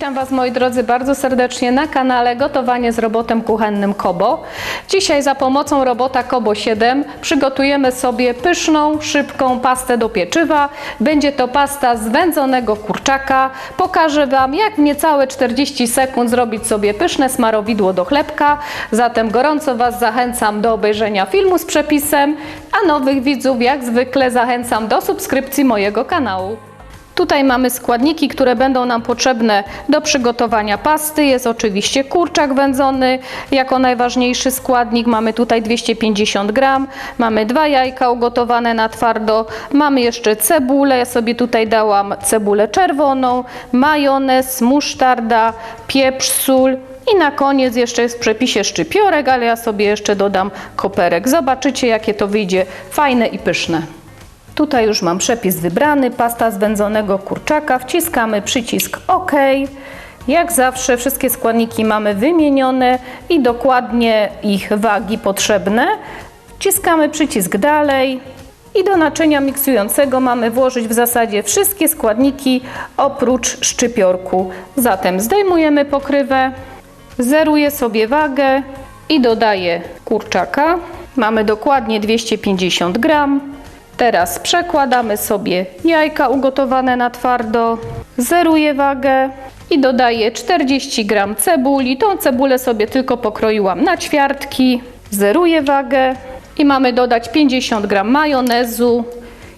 Witam Was moi drodzy bardzo serdecznie na kanale Gotowanie z robotem kuchennym Kobo. Dzisiaj za pomocą robota Kobo 7 przygotujemy sobie pyszną, szybką pastę do pieczywa. Będzie to pasta z wędzonego kurczaka. Pokażę Wam jak w niecałe 40 sekund zrobić sobie pyszne smarowidło do chlebka. Zatem gorąco Was zachęcam do obejrzenia filmu z przepisem, a nowych widzów jak zwykle zachęcam do subskrypcji mojego kanału. Tutaj mamy składniki, które będą nam potrzebne do przygotowania pasty. Jest oczywiście kurczak wędzony jako najważniejszy składnik. Mamy tutaj 250 gram, mamy dwa jajka ugotowane na twardo, mamy jeszcze cebulę. Ja sobie tutaj dałam cebulę czerwoną, majonez, musztarda, pieprz, sól. I na koniec jeszcze jest w przepisie szczypiorek, ale ja sobie jeszcze dodam koperek. Zobaczycie, jakie to wyjdzie fajne i pyszne. Tutaj już mam przepis wybrany, pasta z wędzonego kurczaka. Wciskamy przycisk OK. Jak zawsze wszystkie składniki mamy wymienione i dokładnie ich wagi potrzebne. Wciskamy przycisk dalej i do naczynia miksującego mamy włożyć w zasadzie wszystkie składniki oprócz szczypiorku. Zatem zdejmujemy pokrywę, zeruję sobie wagę i dodaję kurczaka. Mamy dokładnie 250 gram. Teraz przekładamy sobie jajka ugotowane na twardo, zeruję wagę i dodaję 40 gram cebuli. Tą cebulę sobie tylko pokroiłam na ćwiartki, zeruję wagę i mamy dodać 50 gram majonezu.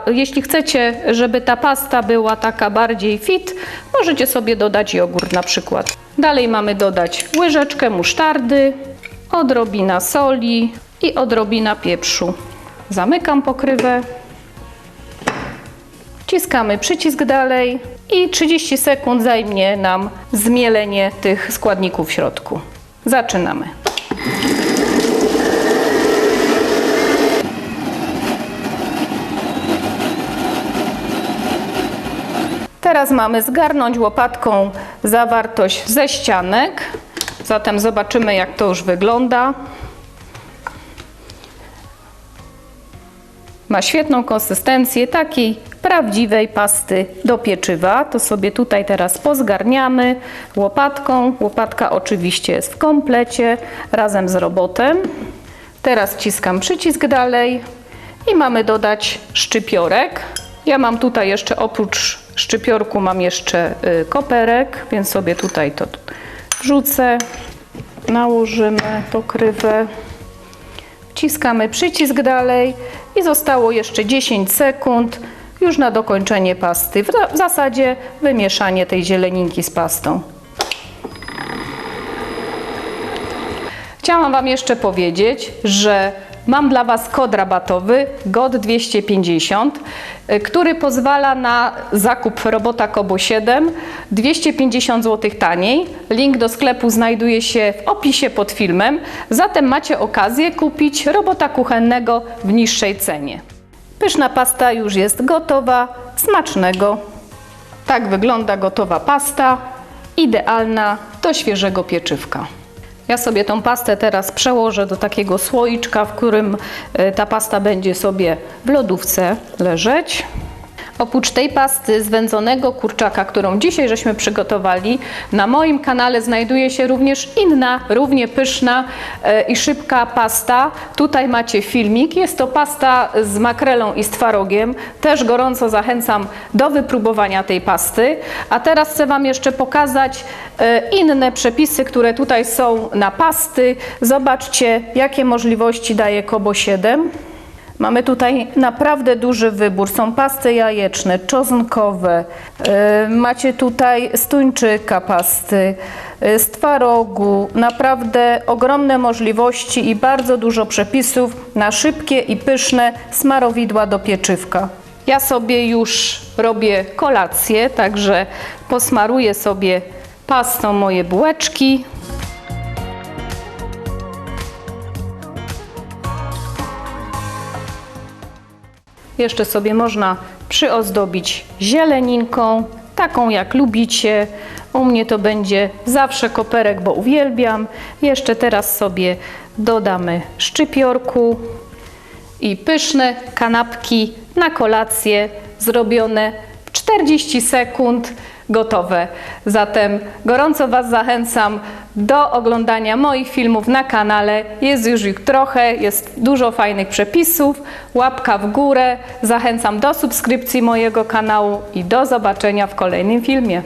Jeśli chcecie, żeby ta pasta była taka bardziej fit, możecie sobie dodać jogurt na przykład. Dalej mamy dodać łyżeczkę musztardy, odrobina soli i odrobina pieprzu. Zamykam pokrywę. Wciskamy przycisk dalej i 30 sekund zajmie nam zmielenie tych składników w środku. Zaczynamy. Teraz mamy zgarnąć łopatką zawartość ze ścianek. Zatem zobaczymy, jak to już wygląda. Ma świetną konsystencję takiej prawdziwej pasty do pieczywa. To sobie tutaj teraz pozgarniamy łopatką. Łopatka oczywiście jest w komplecie razem z robotem. Teraz wciskam przycisk dalej i mamy dodać szczypiorek. Ja mam tutaj jeszcze oprócz szczypiorku mam jeszcze y, koperek, więc sobie tutaj to wrzucę. Nałożymy pokrywę. Wciskamy przycisk dalej i zostało jeszcze 10 sekund już na dokończenie pasty. W zasadzie wymieszanie tej zieleninki z pastą. Chciałam Wam jeszcze powiedzieć, że mam dla Was kod rabatowy GOD 250, y, który pozwala na zakup robota Kobo 7 250 zł taniej. Link do sklepu znajduje się w opisie pod filmem, zatem macie okazję kupić robota kuchennego w niższej cenie. Pyszna pasta już jest gotowa, smacznego. Tak wygląda gotowa pasta, idealna do świeżego pieczywka. Ja sobie tą pastę teraz przełożę do takiego słoiczka, w którym y, ta pasta będzie sobie w lodówce leżeć. Oprócz tej pasty z wędzonego kurczaka, którą dzisiaj żeśmy przygotowali, na moim kanale znajduje się również inna, równie pyszna e, i szybka pasta. Tutaj macie filmik. Jest to pasta z makrelą i z twarogiem. Też gorąco zachęcam do wypróbowania tej pasty. A teraz chcę Wam jeszcze pokazać e, inne przepisy, które tutaj są na pasty. Zobaczcie, jakie możliwości daje Kobo 7. Mamy tutaj naprawdę duży wybór. Są pasty jajeczne, czosnkowe. Yy, Macie tutaj z tuńczyka pasty, yy, z twarogu. Naprawdę ogromne możliwości i bardzo dużo przepisów na szybkie i pyszne smarowidła do pieczywka. Ja sobie już robię kolację, także posmaruję sobie pastą moje bułeczki. Jeszcze sobie można przyozdobić zieleninką, taką jak lubicie. U mnie to będzie zawsze koperek, bo uwielbiam. Jeszcze teraz sobie dodamy szczypiorku i pyszne kanapki na kolację zrobione w 4 40 sekund gotowe. Zatem gorąco Was zachęcam do oglądania moich filmów na kanale. Jest już ich trochę, jest dużo fajnych przepisów. Łapka w górę. Zachęcam do subskrypcji mojego kanału i do zobaczenia w kolejnym filmie.